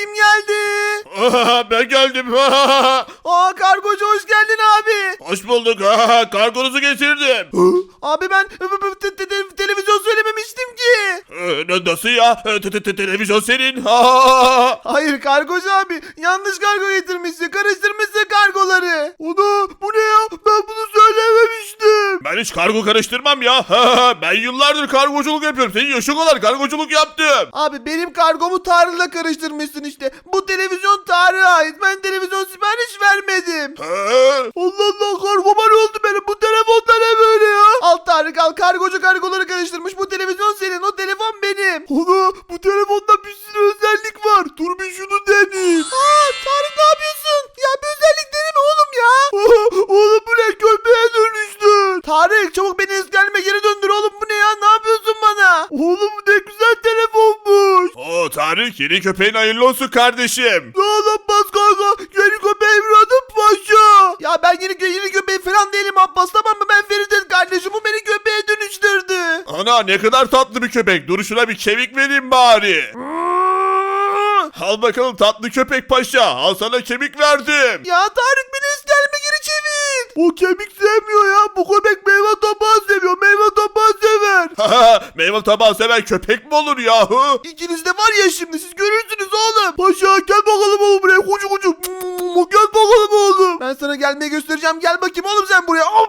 kim geldi? ben geldim. Aa kargocu hoş geldin abi. Hoş bulduk. Kargonuzu getirdim. Abi ben te- te- te- televizyon söylememiştim ki. Ee, Nasıl ya? Ee, te- te- te- Televizyon senin. Hayır kargocu abi yanlış kargo getirmişsin karıştırmışsın kargoları. Onu bu ne ya ben bunu söylememiştim. Ben hiç kargo karıştırmam ya. Ben yıllardır kargoculuk yapıyorum. Senin yaşın kadar kargoculuk yaptım. Abi benim kargomu Tarık'la karıştırmışsın işte. Bu televizyon Tarık'a ait ben televizyon sipariş vermedim. Allah Allah kargoma ne oldu benim bu telefonda ne böyle ya? Al Tarık al kargocu kargoları karıştırmış bu televizyon senin o telefon benim. Ana bu telefonda bir sürü özellik var dur bir şunu deneyeyim. Aa Tarık ne yapıyorsun? Ya bir özellik deneme oğlum ya. oğlum bu ne köpeğe dönüştü. Tarık çabuk beni eski halime geri döndür oğlum bu ne ya ne yapıyorsun bana? Oğlum ne güzel telefonmuş. Oo Tarık yeni köpeğin hayırlı olsun kardeşim. Ne olamaz Ana ne kadar tatlı bir köpek. Dur şuna bir kemik vereyim bari. Al bakalım tatlı köpek paşa. Al sana kemik verdim. Ya Tarık beni halime geri çevir. O kemik sevmiyor ya. Bu köpek meyve tabağı seviyor. Meyve tabağı sever. Meyve tabağı seven köpek mi olur yahu? İkiniz de var ya şimdi siz görürsünüz oğlum. Paşa gel bakalım oğlum buraya. Kucu kucu. Gel bakalım oğlum. Ben sana gelmeyi göstereceğim. Gel bakayım oğlum sen buraya. Aa,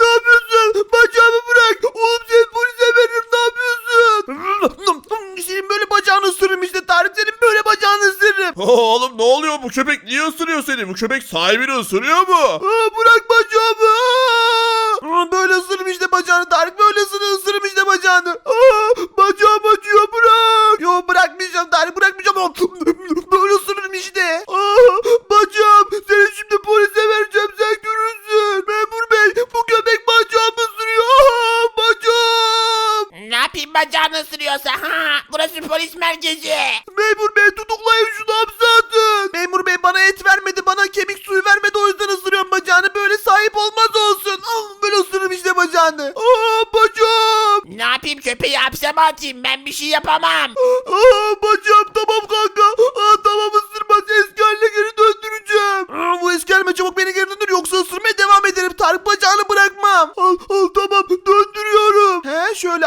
ne yapıyorsun? Bacağımı bırak. Oğlum sen polise veririm. Ne yapıyorsun? Senin böyle bacağını ısırırım işte Tarık. Senin böyle bacağını ısırırım. Oo, Oğlum ne oluyor bu köpek niye ısırıyor seni? Bu köpek sahibini ısırıyor mu? Aa, bırak bacağımı. Aa, böyle ısırırım işte bacağını Tarık. Böyle ısırırım işte bacağını. Aa, bacağım acıyor bırak. Yo bırakmayacağım Tarık bırakmayacağım. Böyle ısırırım işte. Aa, bacağım bacağını ısırıyorsa ha? Burası polis merkezi. Memur bey tutuklayın şunu hapse atın. Memur bey bana et vermedi bana kemik suyu vermedi o yüzden ısırıyorum bacağını. Böyle sahip olmaz olsun. Al böyle ısırırım işte bacağını. Aa bacağım. Ne yapayım köpeği hapse mi atayım? Ben bir şey yapamam. Aa bacağım tamam kanka. Aa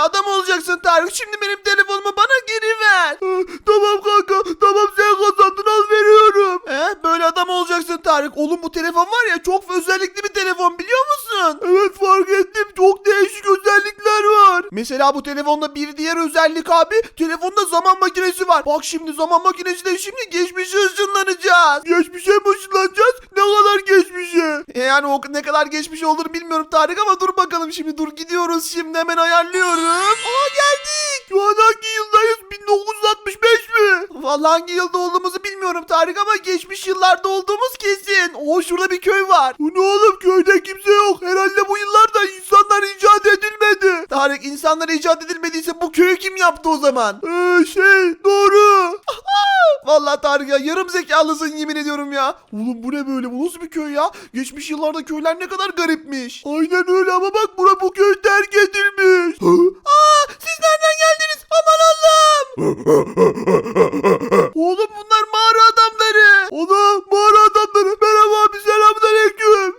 adam olacaksın Tarık. Şimdi benim telefonumu bana geri ver. Tamam kanka tamam sen kazandın al veriyorum. He böyle adam olacaksın Tarık. Oğlum bu telefon var ya çok özellikli bir telefon biliyor musun? Evet fark Mesela bu telefonda bir diğer özellik abi telefonda zaman makinesi var. Bak şimdi zaman makinesiyle şimdi geçmişe ışınlanacağız. Geçmişe mi ışınlanacağız? Ne kadar geçmişe? E yani o ne kadar geçmiş olur bilmiyorum Tarık ama dur bakalım şimdi dur gidiyoruz şimdi hemen ayarlıyorum. Aa geldik. Şu an hangi yıldayız? 1965 mi? Vallahi hangi yılda olduğumuzu bilmiyorum Tarık ama geçmiş yıllarda olduğumuz kesin. Oo şurada bir köy var. Bu ne oğlum köyde kimse yok. Herhalde bu yıllarda insanlar icat edilmedi. Tarık insanlar icat edilmediyse bu köyü kim yaptı o zaman? Ee, şey doğru. Vallahi Tarık ya yarım zekalısın yemin ediyorum ya. Oğlum bu ne böyle bu nasıl bir köy ya? Geçmiş yıllarda köyler ne kadar garipmiş. Aynen öyle ama bak bura bu köy terk edilmiş. Aa siz nereden. Oğlum bunlar mağara adamları. Ona mağara adamları. Merhaba abi selamünaleyküm.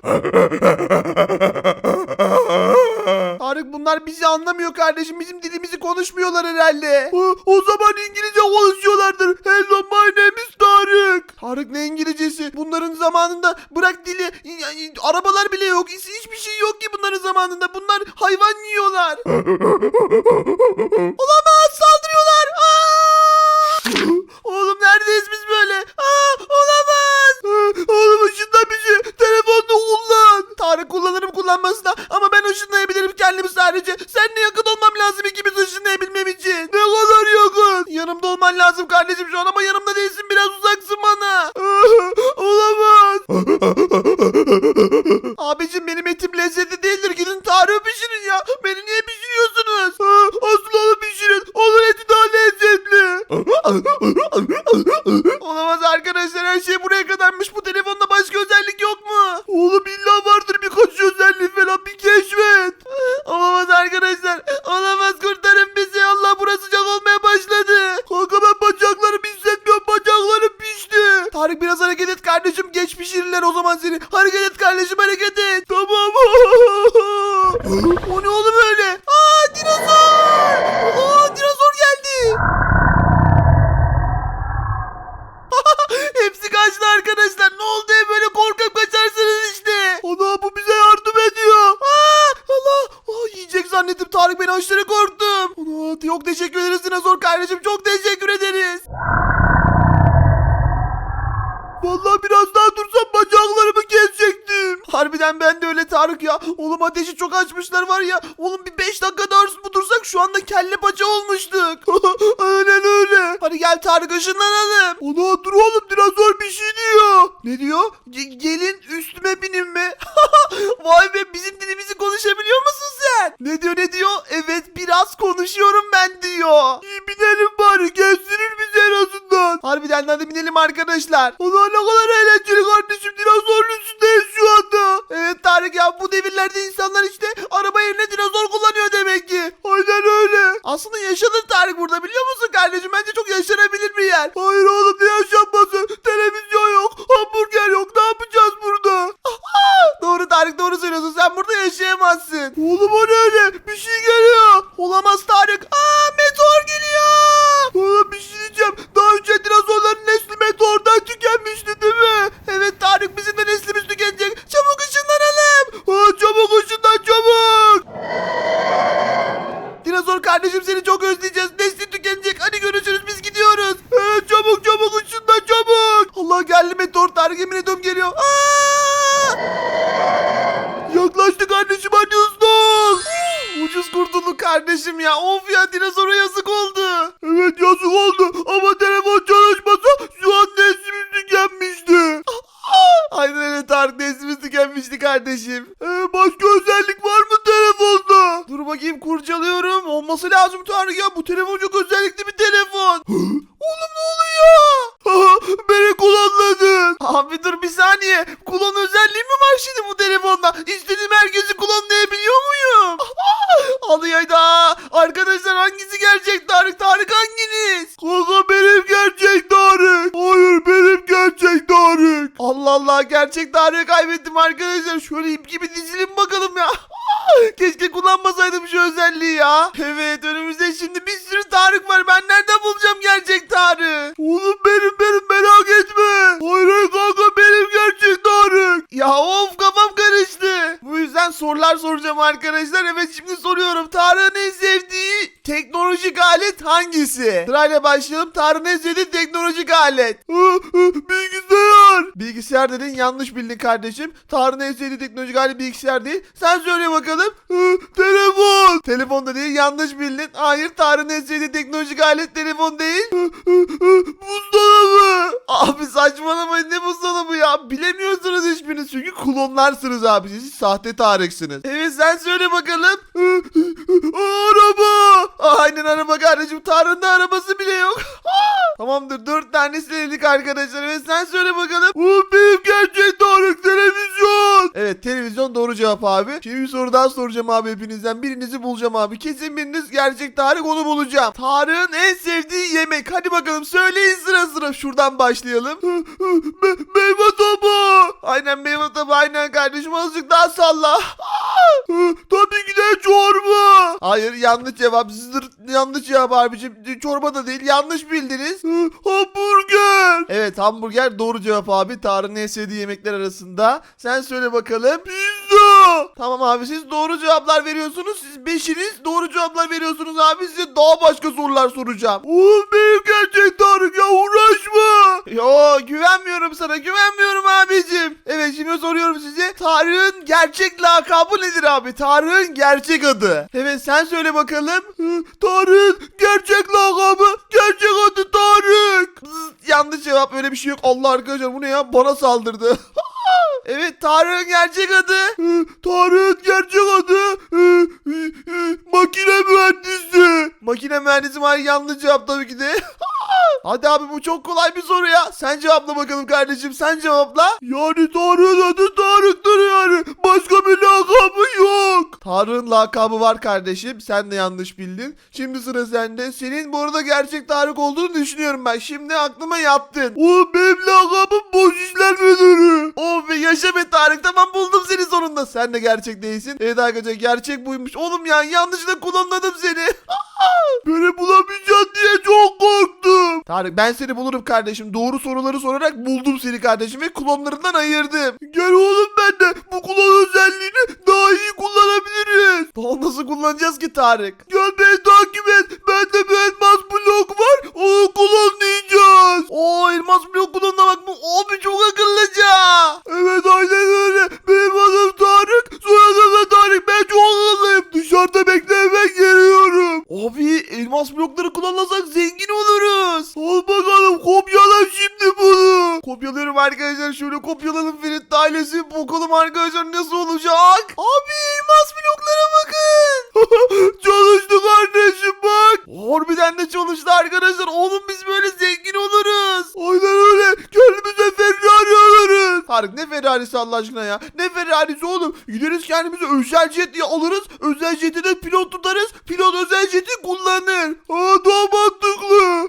Tarık bunlar bizi anlamıyor kardeşim. Bizim dilimizi konuşmuyorlar herhalde. O, o zaman İngilizce Tarık. Ne İngilizcesi? Bunların zamanında bırak dili. ya- Arabalar bile yok. Hiç- Hiçbir şey yok ki bunların zamanında. Bunlar hayvan yiyorlar. Olamaz saldırıyorlar. Aa! Oğlum neredeyiz biz böyle? Aa, olamaz. Oğlum ışınla bizi. Telefonunu kullan. Tarık kullanırım kullanmasına ama ben ışınlayabilirim kendimi sadece. Seninle yakın olman lazım kardeşim şu an ama yanımda değilsin biraz uzaksın bana. Olamaz. Abicim benim etim lezzetli değildir. Gidin Tarık'ı pişirin ya. Beni niye pişiriyorsunuz? Asıl onu pişirin. Onun eti daha lezzetli. Olamaz arkadaşlar her şey buraya kadarmış. Bu telefonda Hareket et kardeşim hareket et. Tamam. o ne oğlum öyle? Aa dinozor. Aa dinozor geldi. Hepsi kaçtı arkadaşlar. Ne oldu ya böyle korkak kaçarsınız işte. Ana bu bize yardım ediyor. Aa, Allah. Aa, yiyecek zannettim Tarık beni aşırı korktum. Ana, yok teşekkür ederiz dinozor kardeşim. Çok teşekkür ederiz. Vallahi biraz daha dursam bacaklarımı kesecektim. Harbiden ben de öyle Tarık ya. Oğlum ateşi çok açmışlar var ya. Oğlum bir 5 dakika daha dursak şu anda kelle paça olmuştuk. Aynen öyle. Hadi gel Tarık ışınlanalım. Ona dur oğlum dinozor bir şey diyor. Ne diyor? Ge- gelin üstüme binin Tarık ya. Bu telefon çok özellikli bir telefon. Oğlum ne oluyor? Beni kullanladın. Abi dur bir saniye. Kullan özelliği mi var şimdi bu telefonda? İstediğim herkesi kullanlayabiliyor muyum? Alıyayda. Arkadaşlar hangisi gerçek Tarık? Tarık hanginiz? Kanka benim gerçek Tarık. Hayır benim gerçek Tarık. Allah Allah gerçek Tarık'ı kaybettim arkadaşlar. Şöyle ip gibi dizilim bakalım ya. Keşke kullanmasaydım şu özelliği ya. Evet önümüzde şimdi bir sürü Tarık var. Ben nereden bulacağım gerçek Tarık? Oğlum benim benim merak etme. Hayır hayır kanka benim gerçek Tarık. Ya of sorular soracağım arkadaşlar. Evet şimdi soruyorum. Tarık'ın en sevdiği teknolojik alet hangisi? Sırayla başlayalım. Tarık'ın en sevdiği teknolojik alet. Bilgisayar. Bilgisayar dedin yanlış bildin kardeşim. Tarık'ın en sevdiği teknolojik alet bilgisayar değil. Sen söyle bakalım. Telefon. Telefon da değil yanlış bildin. Hayır Tarık'ın en sevdiği teknolojik alet telefon değil. Buzdolabı. Abi saçmalamayın ne buzdolabı ya. Bilemiyorsunuz hiçbiriniz çünkü klonlarsınız abi. Siz sahte Tarık'sınız. Evet sen söyle bakalım. araba. Aynen araba kardeşim. Tarık'ın da arabası bile yok. Tamamdır dört tanesi dedik arkadaşlar. Evet sen söyle bakalım. O Evet televizyon doğru cevap abi. Şimdi bir soru daha soracağım abi hepinizden. Birinizi bulacağım abi. Kesin biriniz gerçek Tarık onu bulacağım. Tarık'ın en sevdiği yemek. Hadi bakalım söyleyin sıra sıra. Şuradan başlayalım. Me meyve tabağı. Aynen meyve tabağı aynen kardeşim azıcık daha salla. Tabii ki de çorba. Hayır yanlış cevap. Zır, yanlış cevap abicim. Çorba da değil yanlış bildiniz. Evet hamburger doğru cevap abi. Tarık'ın en sevdiği yemekler arasında. Sen söyle bakalım. Pizza. Tamam abi siz doğru cevaplar veriyorsunuz. Siz beşiniz doğru cevaplar veriyorsunuz abi. Size daha başka sorular soracağım. Oğlum benim gerçek Tarık ya uğraşma. Yo güvenmiyorum sana güvenmiyorum abicim. Evet şimdi soruyorum size. Tarık'ın gerçek lakabı nedir abi? Tarık'ın gerçek adı. Evet sen söyle bakalım. Tarık'ın şey yok. Allah arkadaşlar bu ne ya bana saldırdı. Evet Tarık'ın gerçek adı. Tarık'ın gerçek adı makine mühendisi. Makine mühendisi var yanlış cevap tabii ki de. Hadi abi bu çok kolay bir soru ya. Sen cevapla bakalım kardeşim. Sen cevapla. Yani Tarık'ın adı Tarık'tır yani. Başka bir lakabı yok. Tarık'ın lakabı var kardeşim. Sen de yanlış bildin. Şimdi sıra sende. Senin bu arada gerçek Tarık olduğunu düşünüyorum ben. Şimdi aklıma yattın. Oğlum benim lakabım boş işler müdürü. Oh be yaşa be Tarık. Tamam buldum seni sonunda. Sen de gerçek değilsin. Evet arkadaşlar gerçek buymuş. Oğlum ya yanlışlıkla kullanmadım seni. Beni bulamayacağım diye çok korktum. Tarık ben seni bulurum kardeşim. Doğru soruları sorarak buldum seni kardeşim ve klonlarından ayırdım. Gel oğlum ben de bu klon özelliğini daha iyi kullanabiliriz. Daha nasıl kullanacağız ki Tarık? Gel beni takip et. Bende bir elmas arkadaşlar. Şöyle kopyalalım Ferit ailesi. Bakalım arkadaşlar nasıl olacak. Abi elmas bloklara bakın. çalıştı kardeşim bak. Harbiden de çalıştı arkadaşlar. Oğlum biz böyle zengin oluruz. Aynen öyle. Kendimize Ferrari alırız. Tarık ne Ferrari'si Allah aşkına ya. Ne Ferrari'si oğlum. Gideriz kendimize özel jet diye alırız. Özel jeti de pilot tutarız. Pilot özel jeti kullanır. Aa daha mantıklı.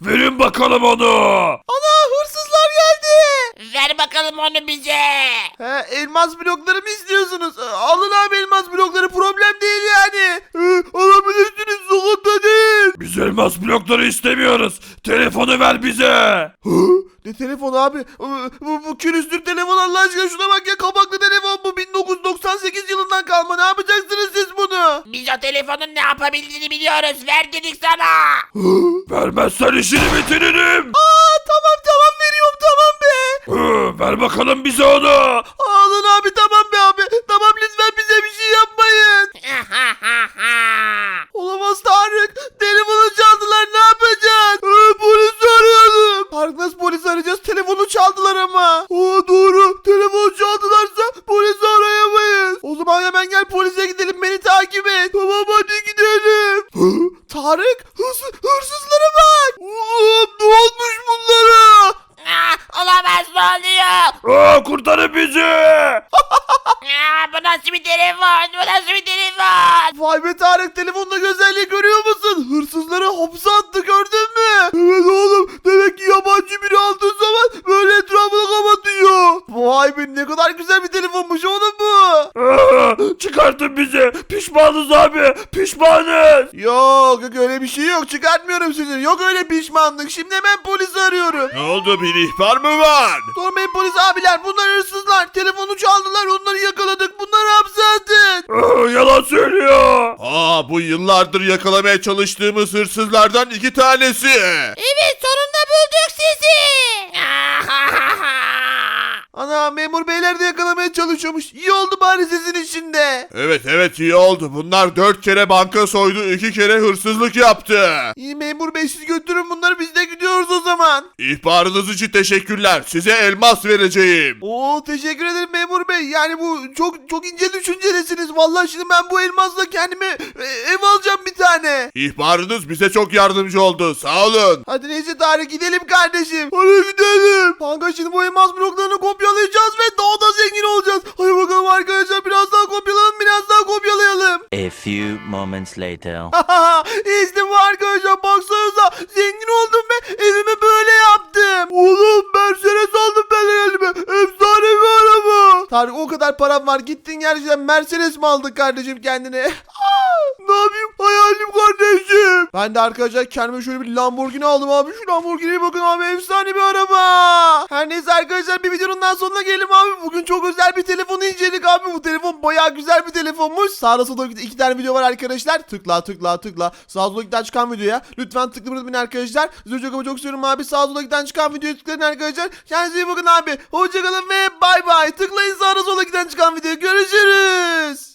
Verin bakalım onu. Ana. Ver bakalım onu bize. He elmas blokları mı istiyorsunuz? Ee, Alın abi elmas blokları problem değil yani. Ee, alabilirsiniz sıkıntı değil. Biz elmas blokları istemiyoruz. Telefonu ver bize. Hı? Ne telefon abi? Bu, bu, bu külüstür telefon Allah aşkına şuna bak ya kabaklı telefon bu 1998 yılından kalma ne yapacaksınız siz bunu? Biz o telefonun ne yapabildiğini biliyoruz. Ver dedik sana. Vermezsen işini bitiririm. Aa Hı, ver bakalım bize onu. Alın abi tamam be abi. Tamam lütfen bize bir şey yapmayın. Olamaz Tarık. Telefonu çaldılar ne yapacağız? Ee, polisi arayalım. Tarık nasıl polisi arayacağız? Telefonu çaldılar ama. Aa doğru. Telefonu çaldılarsa polisi arayamayız. O zaman hemen gel polise gidelim. Beni takip et. Tamam hadi gidelim. Tarık hırs hırsızlara bak. Oğlum ne olmuş bunlara? Ah, Olamaz ne oluyor? Aa, kurtarın bizi. Ah, Bu nasıl bir telefon? Bu nasıl bir telefon? Vay be Tarık telefonda güzelliği görüyor musun? Hırsızları hapse attı gördün mü? Evet oğlum demek ki yabancı biri aldığı zaman böyle. Vay be ne kadar güzel bir telefonmuş oğlum bu. Çıkartın bizi. Pişmanız abi. Pişmanız. Yok yok öyle bir şey yok çıkartmıyorum sizi. Yok öyle pişmanlık şimdi hemen polisi arıyorum. Ne oldu bir ihbar mı var? Sormayın polis abiler bunlar hırsızlar. Telefonu çaldılar onları yakaladık. Bunları hapse atın. Yalan söylüyor. Aa bu yıllardır yakalamaya çalıştığımız hırsızlardan iki tanesi. Evet sonunda bulduk sizi. Ana memur beyler de yakalamaya çalışıyormuş. İyi oldu bari sizin içinde. Evet evet iyi oldu. Bunlar dört kere banka soydu, iki kere hırsızlık yaptı. İyi memur bey siz götürün bunları biz de gidiyoruz o zaman. İhbarınız için teşekkürler. Size elmas vereceğim. Oo teşekkür ederim memur bey. Yani bu çok çok ince düşüncelisiniz. Vallahi şimdi ben bu elmasla kendime e, ev alacağım bir tane. İhbarınız bize çok yardımcı oldu. Sağ olun. Hadi neyse Tarık gidelim kardeşim. Hadi gidelim. Kanka şimdi bu elmas bloklarını kopyalayacağız ve daha da zengin olacağız. Hadi bakalım arkadaşlar biraz daha kopyalayalım biraz daha kopyalayalım. A few moments later. işte bu arkadaşlar baksanıza zengin oldum ve evimi böyle yaptım. Oğlum Mercedes aldım ben elime. Efsane bir araba. Tarık o kadar param var gittin gerçekten Mercedes mi aldın kardeşim kendine? Ne yapayım hayalim kardeşim. Ben de arkadaşlar kendime şöyle bir Lamborghini aldım abi. Şu Lamborghini'ye bakın abi efsane bir araba. Her neyse arkadaşlar bir videonun daha sonuna gelelim abi. Bugün çok özel bir telefonu inceledik abi. Bu telefon bayağı güzel bir telefonmuş. Sağda solda iki tane video var arkadaşlar. Tıkla tıkla tıkla. Sağ sola giden çıkan videoya. Lütfen tıklamayı arkadaşlar. Sizi çok ama çok seviyorum abi. Sağ sola giden çıkan videoya tıklayın arkadaşlar. Kendinize iyi bakın abi. Hoşçakalın ve bay bay. Tıklayın sağda sola giden çıkan videoya. Görüşürüz.